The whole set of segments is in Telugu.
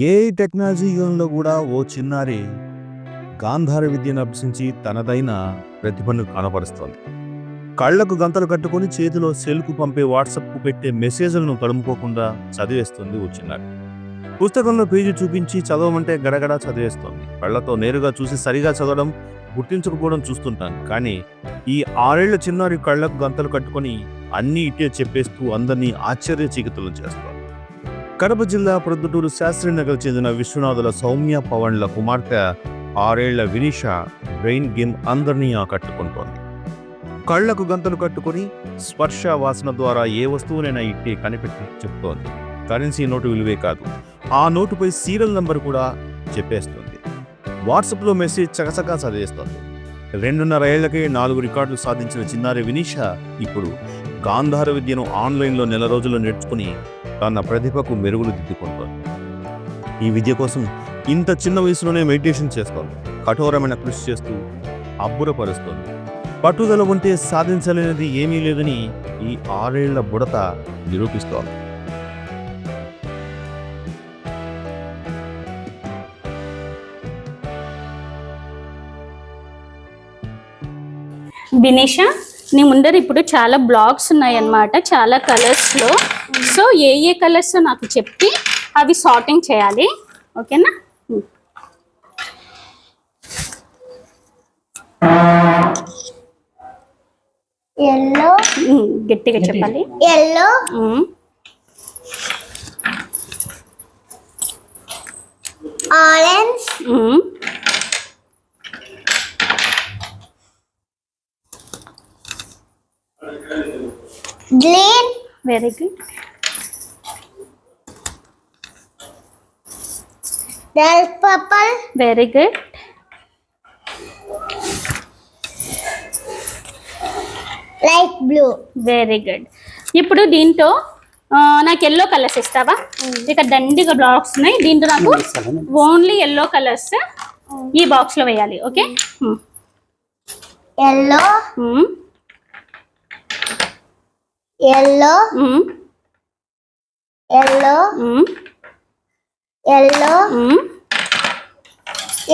ఏ టెక్నాలజీ యుగంలో కూడా ఓ చిన్నారి గాంధార విద్యను అభ్యసించి తనదైన ప్రతిభను కనపరుస్తోంది. కళ్ళకు గంతలు కట్టుకొని చేతిలో సెల్కు పంపే వాట్సాప్కు పెట్టే మెసేజ్లను తడుముకోకుండా చదివేస్తుంది ఓ చిన్నారి. పుస్తకంలో పేజీ చూపించి చదవమంటే గడగడా చదివేస్తోంది. కళ్ళతో నేరుగా చూసి సరిగా చదవడం గుర్తించకపోవడం చూస్తుంటాను. కానీ ఈ ఆరేళ్ళ చిన్నారి కళ్ళకు గంతలు కట్టుకొని అన్నీ ఇట్టే చెప్పేస్తూ అందరినీ ఆశ్చర్య చికిత్సలు చేస్తాం కడప జిల్లా ప్రొద్దుటూరు శాస్త్రీనగర్ చెందిన విశ్వనాథుల సౌమ్య పవన్ల కుమార్తె ఆరేళ్ళ వినీష బ్రెయిన్ గేమ్ అందరినీ ఆకట్టుకుంటోంది. కళ్ళకు గంతలు కట్టుకొని స్పర్శ వాసన ద్వారా ఏ వస్తువునైనా ఇట్టే కనిపెట్టి చెప్తోంది. కరెన్సీ నోటు విలువే కాదు ఆ నోటుపై సీరియల్ నంబర్ కూడా చెప్పేస్తుంది. వాట్సాప్లో మెసేజ్ చకచకా చదివేస్తోంది. రెండున్నర ఏళ్ళకే నాలుగు రికార్డులు సాధించిన చిన్నారి వినీష ఇప్పుడు గాంధార విద్యను ఆన్లైన్లో నెల రోజులు నేర్చుకుని తన ప్రతిభకు మెరుగులు దిద్దుకుంటోంది. ఈ విద్య కోసం ఇంత చిన్న వయసులోనే మెడిటేషన్ చేస్తోంది. కఠోరమైన కృషి చేస్తూ అబ్బురపరుస్తోంది. పట్టుదల ఉంటే సాధించలేనిది ఏమీ లేదని ఈ ఆరేళ్ళ బుడత నిరూపిస్తోంది. బినేషా నీ ముందర ఇప్పుడు చాలా బ్లాగ్స్ ఉన్నాయన్నమాట చాలా కలర్స్లో సో ఏ ఏ కలర్స్ నాకు చెప్పి అవి సార్టింగ్ చేయాలి. ఓకేనా? ఎల్లో గట్టిగా చెప్పాలి. Yellow orange green very good dark purple very good light blue very good ఇప్పుడు దీంతో ఆ, నాకు ఎల్లో కలర్స్ ఇస్తావా? ఇక దండిగా బ్లాక్స్ ఉన్నాయి. దీంతో నాకు ఓన్లీ ఎల్లో కలర్స్ ఈ బాక్స్లో వేయాలి okay yellow um, yellow yellow yellow.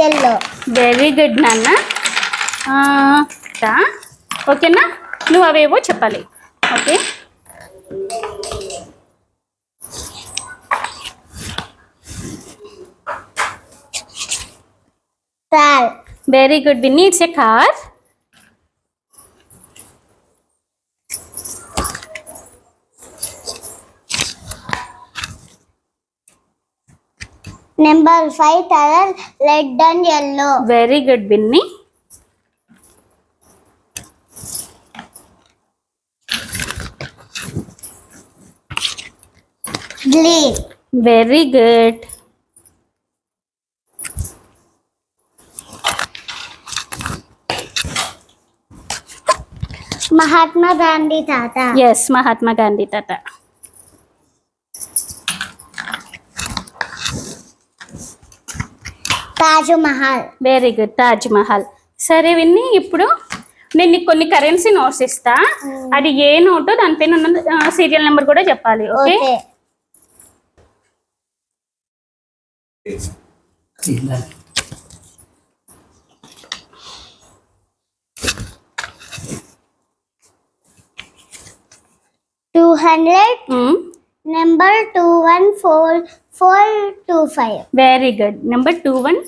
Yellow. Very good నాన్న. ఓకేనా? నువ్వు అవేవో చెప్పాలి. Okay. Very good Vinni it's a car number five colour red and yellow very good Vinni green very good Mahatma Gandhi తాత. ఎస్ మహాత్మా గాంధీ తాత. తాజ్ మహల్ వెరీ గుడ్ తాజ్ మహల్ సరే విన్ని ఇప్పుడు నేను నీకు కొన్ని కరెన్సీ నోట్స్ ఇస్తా. అది ఏ నోటో దానిపైన ఉన్న సీరియల్ నెంబర్ కూడా చెప్పాలి okay? Okay. Two hundred number two one four four two five very good number two one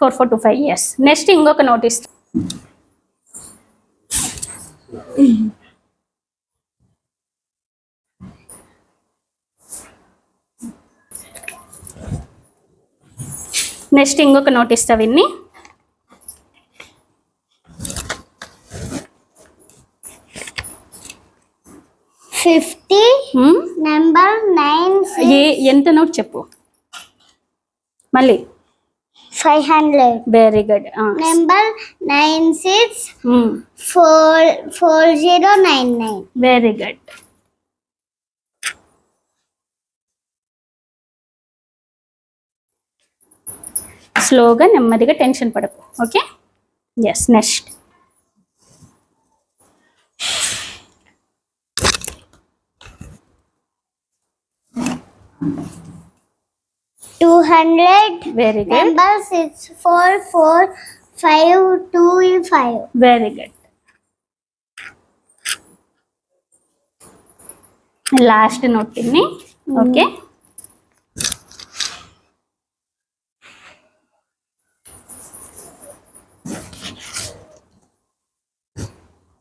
four four two five years. Next ఇంకొక నోటీస్ నెక్స్ట్ ఇంకొక నోట్ ఇస్తా విన్ని. ఫిఫ్టీ? నెంబర్ నైన్ ఏ ఎంత నోట్ చెప్పు. మళ్ళీ. Five hundred. Very good number nine six four four zero nine nine very good స్లోగా నెమ్మదిగా టెన్షన్ పడకు. Okay yes next Thank you. two hundred. Very good. Numbers is four four five two five. Very good. Last note me. Hmm. Okay.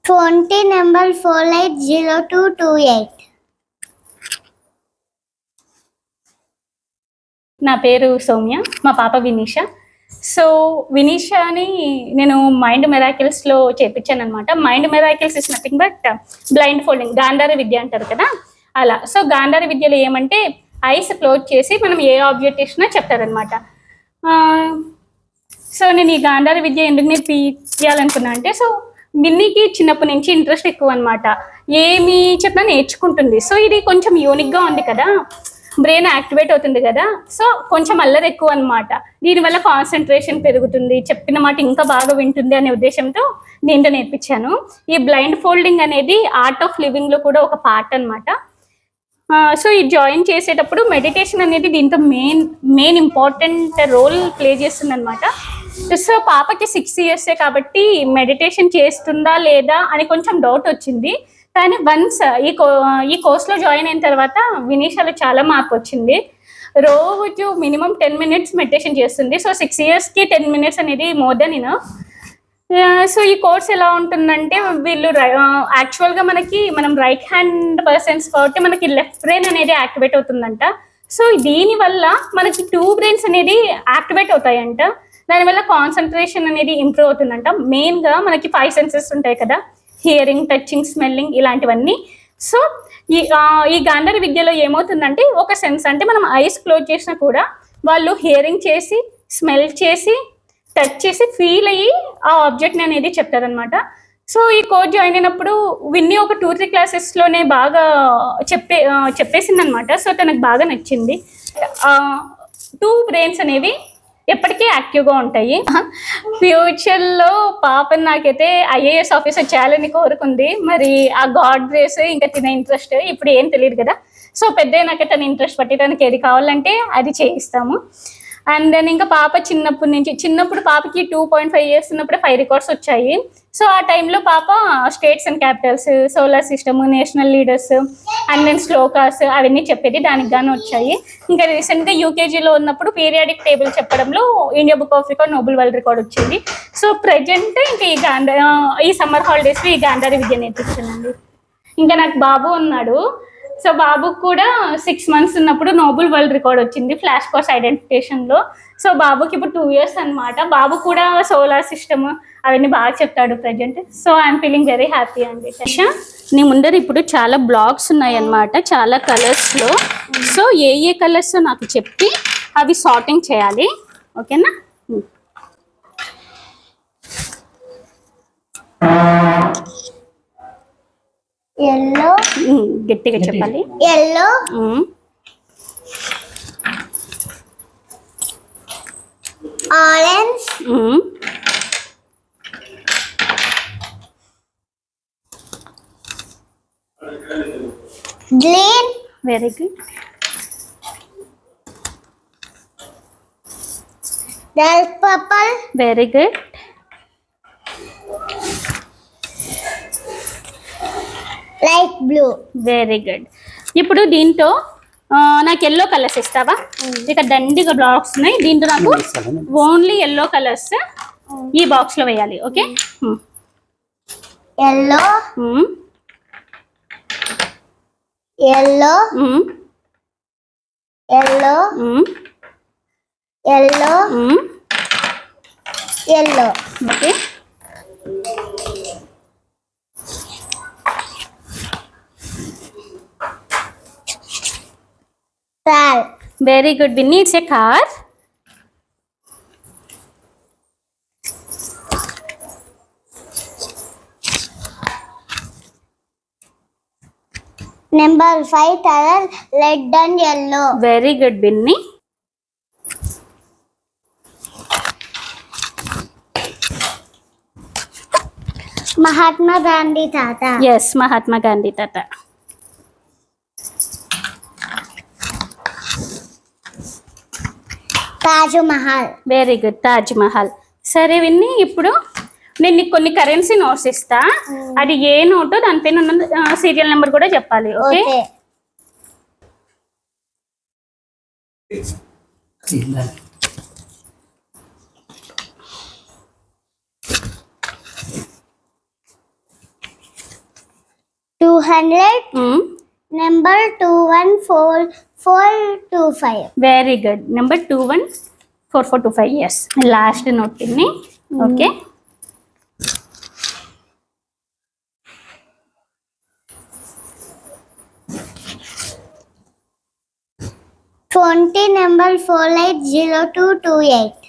Twenty number four eight zero two two eight. నా పేరు సౌమ్య మా పాప వినీష. సో వినీషాని నేను మైండ్ మెరాకిల్స్లో చేపించాను అనమాట mind miracles is nothing but blind folding Gandhara విద్య అంటారు కదా? అలా. సో గాంధార విద్యలో ఏమంటే ఐస్ క్లోజ్ చేసి మనం ఏ ఆబ్జెక్ట్ ఇచ్చినా చెప్తారనమాట సో నేను ఈ గాంధార విద్య ఎందుకు నేర్పించాలనుకున్నా అంటే సో మిన్నీకి చిన్నప్పటి నుంచి ఇంట్రెస్ట్ ఎక్కువ అనమాట ఏమి చెప్పినా నేర్చుకుంటుంది. సో ఇది కొంచెం యూనిక్గా ఉంది కదా? బ్రెయిన్ యాక్టివేట్ అవుతుంది కదా. సో కొంచెం అల్లరి ఎక్కువ అనమాట దీనివల్ల కాన్సన్ట్రేషన్ పెరుగుతుంది. చెప్పిన మాట ఇంకా బాగా వింటుంది అనే ఉద్దేశంతో నేను నేర్పించాను. ఈ బ్లైండ్ ఫోల్డింగ్ అనేది ఆర్ట్ ఆఫ్ లివింగ్లో కూడా ఒక పార్ట్ అనమాట సో ఈ జాయిన్ చేసేటప్పుడు మెడిటేషన్ అనేది దీంతో main main important role play చేస్తుంది అనమాట సో పాపకి సిక్స్ ఇయర్సే కాబట్టి మెడిటేషన్ చేస్తుందా లేదా అని కొంచెం డౌట్ వచ్చింది. కానీ వన్స్ ఈ కో ఈ కోర్స్లో జాయిన్ అయిన తర్వాత వినీషాలో చాలా మార్పు వచ్చింది. రోజు మినిమం టెన్ మినిట్స్ మెడిటేషన్ చేస్తుంది. సో సిక్స్ ఇయర్స్కి టెన్ మినిట్స్ అనేది మోర్ దెన్ ఇన్ సో ఈ కోర్స్ ఎలా ఉంటుందంటే వీళ్ళు యాక్చువల్గా మనకి మనం రైట్ హ్యాండ్ పర్సన్స్ కాబట్టి మనకి లెఫ్ట్ బ్రెయిన్ అనేది యాక్టివేట్ అవుతుందంట. సో దీనివల్ల మనకి టూ బ్రెయిన్స్ అనేది యాక్టివేట్ అవుతాయంట. దానివల్ల కాన్సన్ట్రేషన్ అనేది ఇంప్రూవ్ అవుతుందంట. మెయిన్గా మనకి ఫైవ్ సెన్సెస్ ఉంటాయి కదా. హియరింగ్ టచింగ్ స్మెల్లింగ్ ఇలాంటివన్నీ. సో ఈ ఈ గాంధర్ విద్యలో ఏమవుతుందంటే ఒక సెన్స్ అంటే మనం ఐస్ క్లోజ్ చేసినా కూడా వాళ్ళు హియరింగ్ చేసి స్మెల్ చేసి టచ్ చేసి ఫీల్ అయ్యి ఆ ఆబ్జెక్ట్ని అనేది చెప్తారనమాట సో ఈ కోర్స్ జాయిన్ అయినప్పుడు విన్ని ఒక టూ త్రీ క్లాసెస్లోనే బాగా చెప్పే చెప్పేసింది అనమాట సో తనకు బాగా నచ్చింది. టూ బ్రెయిన్స్ అనేవి ఎప్పటికీ యాక్టివ్గా ఉంటాయి. ఫ్యూచర్లో పాపని నాకైతే ఐఏఎస్ ఆఫీసర్ చేయాలని కోరుకుంది. మరి ఆ గాడ్ గ్రేస్ ఇంకా తినే ఇంట్రెస్ట్ ఇప్పుడు ఏం తెలియదు కదా. సో పెద్ద నాకే తన ఇంట్రెస్ట్ పట్టి తనకి ఏది కావాలంటే అది చేయిస్తాము. అండ్ దెన్ ఇంకా పాప చిన్నప్పటి నుంచి చిన్నప్పుడు పాపకి టూ పాయింట్ ఫైవ్ ఇయర్స్ ఉన్నప్పుడు ఫైవ్ రికార్డ్స్ వచ్చాయి. సో ఆ టైంలో పాప states and capitals solar system national leaders and then shlokas అవన్నీ చెప్పేది దానికి గాను వచ్చాయి. ఇంకా రీసెంట్గా యూకేజీలో ఉన్నప్పుడు పీరియాడిక్ టేబుల్ చెప్పడంలో India book of record noble world record వచ్చింది. సో ప్రజెంట్ ఇంకా ఈ గాంధ ఈ సమ్మర్ హాలిడేస్లో ఈ గాంధారి విద్య నేర్పించానండి. ఇంకా నాకు బాబు ఉన్నాడు. సో బాబుకు కూడా సిక్స్ మంత్స్ ఉన్నప్పుడు నోబుల్ వరల్డ్ రికార్డ్ వచ్చింది ఫ్లాష్ కోర్స్ ఐడెంటిఫికేషన్లో సో బాబుకి ఇప్పుడు టూ ఇయర్స్ అనమాట బాబు కూడా సోలార్ సిస్టమ్ అవన్నీ బాగా చెప్తాడు present so I'm feeling very happy అండి. శశ, నీ ముందర ఇప్పుడు చాలా బ్లాగ్స్ ఉన్నాయి అన్నమాట చాలా కలర్స్లో సో ఏ ఏ కలర్స్ నాకు చెప్పి అవి సార్టింగ్ చేయాలి. ఓకేనా? Yellow. ఉమ్, గట్టిగా చెప్పాలి Orange. Um, Green. Very good Dark purple. Very good Light blue. Very good. ఇప్పుడు దీంతో ఆ, నాకు ఎల్లో కలర్స్ ఇస్తావా? ఇక దండిగా బ్లాక్స్ ఉన్నాయి. దీంతో నాకు ఓన్లీ ఎల్లో కలర్స్ ఈ బాక్స్లో వేయాలి okay? Yellow. Yellow. Yellow. Yellow. Yellow. Okay? Car. Very good Vinni it's a car Number five color red and yellow. Very good Vinni Mahatma Gandhi Tata. Yes Mahatma Gandhi తాత తాజ్ మహల్ వెరీ గుడ్ తాజ్ మహల్ సరే విన్ని ఇప్పుడు నేను నీకు కొన్ని కరెన్సీ నోట్స్ ఇస్తా. అది ఏ నోటో దానిపైన ఉన్న సీరియల్ నెంబర్ కూడా చెప్పాలి okay? Okay. Two hundred number two one four four two five very good number two one four four two five years. Last note పిన్ని okay. Twenty number four eight zero two two eight.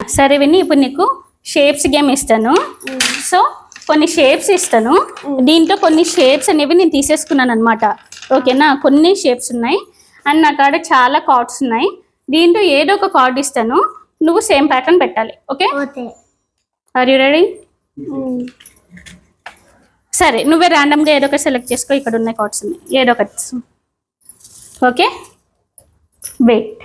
సరే విని ఇప్పుడు నీకు షేప్స్ గేమ్ ఇస్తాను. సో కొన్ని షేప్స్ ఇస్తాను. దీంట్లో కొన్ని షేప్స్ అనేవి నేను తీసేసుకున్నాను అనమాట ఓకేనా? కొన్ని షేప్స్ ఉన్నాయి. అండ్ నా కాడ చాలా కార్డ్స్ ఉన్నాయి. దీంట్లో ఏదో ఒక కార్డ్ ఇస్తాను. నువ్వు సేమ్ ప్యాటర్న్ పెట్టాలి. Okay? Okay. Are you ready సరే నువ్వే ర్యాండమ్గా ఏదో ఒకటి సెలెక్ట్ చేసుకో. ఇక్కడ ఉన్నాయి కార్డ్స్ ఉన్నాయి ఏదో ఒకటి okay? Wait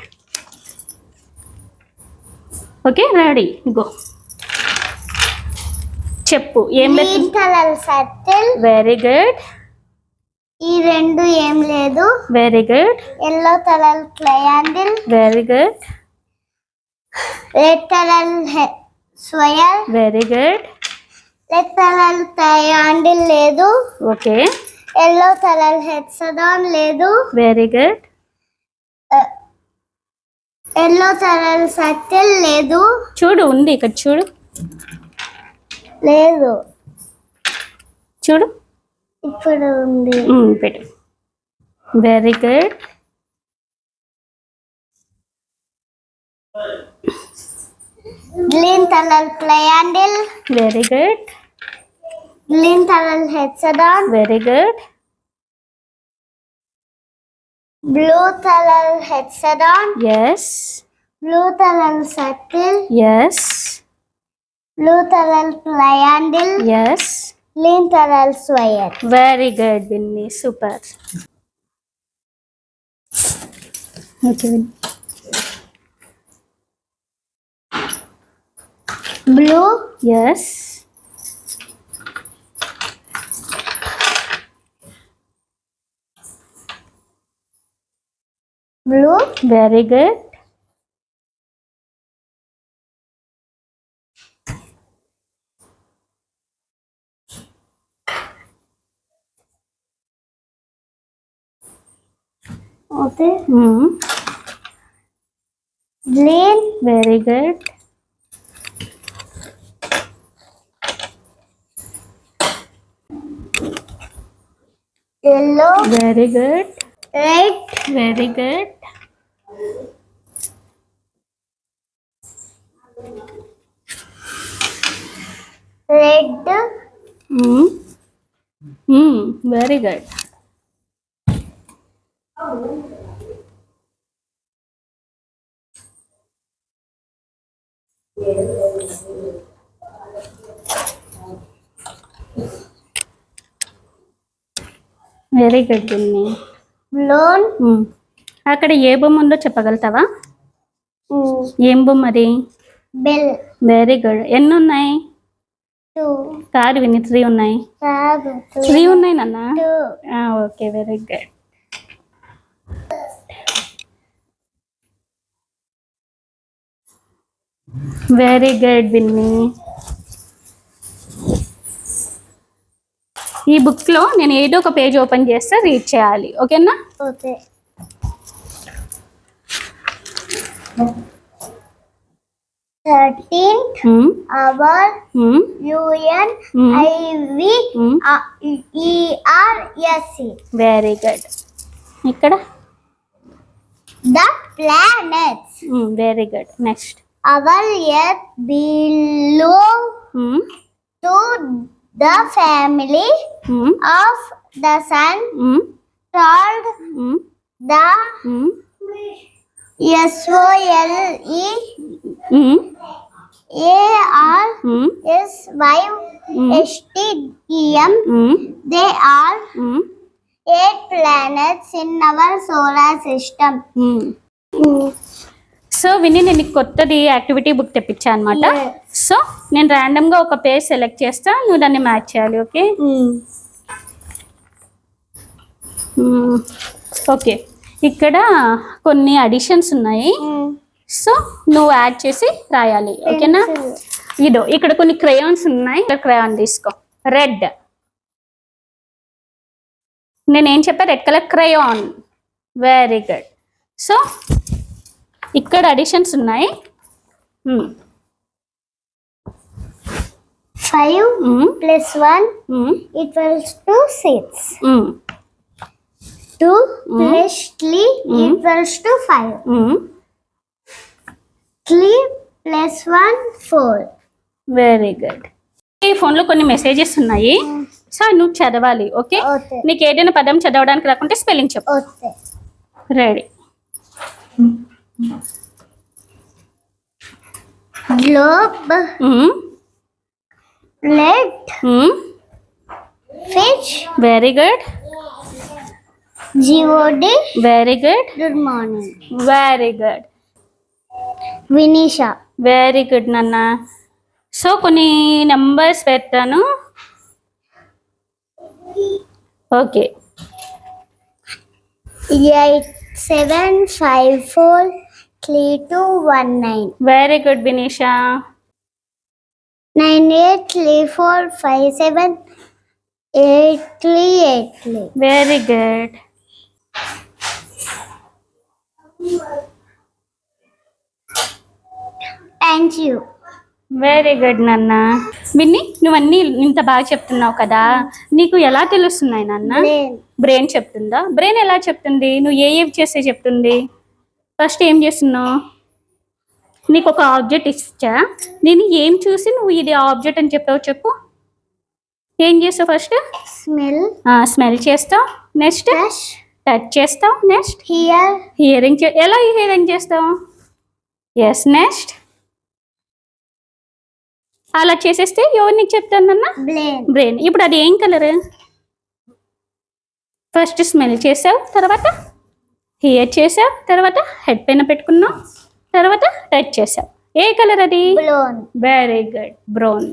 okay? Ready go చెప్పు. ఏం వెరీ గుడ్ ఈ రెండు ఏం లేదు. Very good yellow colour triangle very good red colour square very good red colour triangle లేదు. ఓకే ఎల్లో కలర్ హెక్సడాన్ లేదు. Very good yellow colour circle లేదు. చూడు ఉంది ఇక్కడ చూడు. లేదు. చూడు. ఇప్పుడు ఉంది. పెట్టు. Very good green colour triangle very good green colour hexagon very good blue colour hexagon yes blue colour circle yes blue colour triangle Length are. Very good, Vinny. Super. Okay, Blue? Yes. Blue? Very good. Okay. Hmm. Plane Very good. yellow. Very good. Red. Very good. Red. Hmm. Hmm. Very good. Very good balloon Hmm. అక్కడ ఏ బొమ్మ ఉందో చెప్పగలుగుతావా? ఏం బొమ్మ అది? బెల్. వెరీ గుడ్ ఎన్ని ఉన్నాయి కాదు విని త్రీ ఉన్నాయి. త్రీ ఉన్నాయి నాన్న? Okay very good very good Vinni ఈ బుక్లో నేను ఏదో ఒక పేజ్ ఓపెన్ చేస్తే రీడ్ చేయాలి. ఓకేనా? Okay. Thirteen Hmm. Our Hmm. యుఎన్ Hmm. Hmm. ఇక్కడ? The planets very good next Our earth belongs hmm? to the family hmm? of the sun hmm? called the S O L E. A R S Y S T E M. They are eight planets in our solar system. So Vini నేను కొత్తది యాక్టివిటీ బుక్ తెప్పించా అనమాట. సో నేను random గా ఒక పేజ్ సెలెక్ట్ చేస్తా నువ్వు దాన్ని మ్యాచ్ చేయాలి ఓకే? ఓకే. ఇక్కడ కొన్ని అడిషన్స్ ఉన్నాయి. సో నువ్వు యాడ్ చేసి రాయాలి ఓకేనా? ఇదో ఇక్కడ కొన్ని క్రయాన్స్ ఉన్నాయి క్రయాన్ తీసుకో. రెడ్ నేనేం చెప్పా? Red colour crayon very good so ఇక్కడ అడిషన్స్ ఉన్నాయి మ్మ్. equals to six. మ్మ్. Two plus three equals to five. మ్మ్. Three plus one four. వెరీ గుడ్ ఈ ఫోన్లో కొన్ని మెసేజెస్ ఉన్నాయి సో నువ్వు చదవాలి ఓకే. నీకు ఏదైనా పదం చదవడానికి రాకుంటే స్పెల్లింగ్ చెప్పు. Ready Globe, plate, fish, very good God, very good good morning. Very good Vinisha, very good నాన్న సో కొన్ని నెంబర్స్ పెడతాను okay eight, seven, five, four, three, two, one, nine. Very good Binisha Nine, eight, three, four, five, seven, eight, three, eight, three. Very good Thank you. Very good నాన్న విన్ని నువ్వన్నీ ఇంత బాగా చెప్తున్నావు కదా నీకు ఎలా తెలుస్తున్నాయి నాన్న Brain. బ్రెయిన్ చెప్తుందా బ్రెయిన్ ఎలా చెప్తుంది నువ్వు ఏ ఏవి చేస్తే చెప్తుంది ఫస్ట్ ఏం చేస్తున్నావు నీకు ఒక ఆబ్జెక్ట్ ఇచ్చా? నేను ఏం చూసి నువ్వు ఇది ఆబ్జెక్ట్ అని చెప్పావు చెప్పు. ఏం చేస్తావు ఫస్ట్? Smell, స్మెల్ చేస్తావు. నెక్స్ట్? టచ్ చేస్తావు. నెక్స్ట్? hear, హియరింగ్ ఎలా హియరింగ్ చేస్తావు? ఎస్ నెక్స్ట్ అలా చేసేస్తే ఎవరు నీకు చెప్తానన్నా. బ్రెయిన్. ఇప్పుడు అది ఏం కలర్? ఫస్ట్ స్మెల్ చేసావు తర్వాత? హియర్ చేసావు తర్వాత హెడ్ పైన పెట్టుకున్నావు తర్వాత టచ్ చేసావు. ఏ కలర్ అది. Very good brown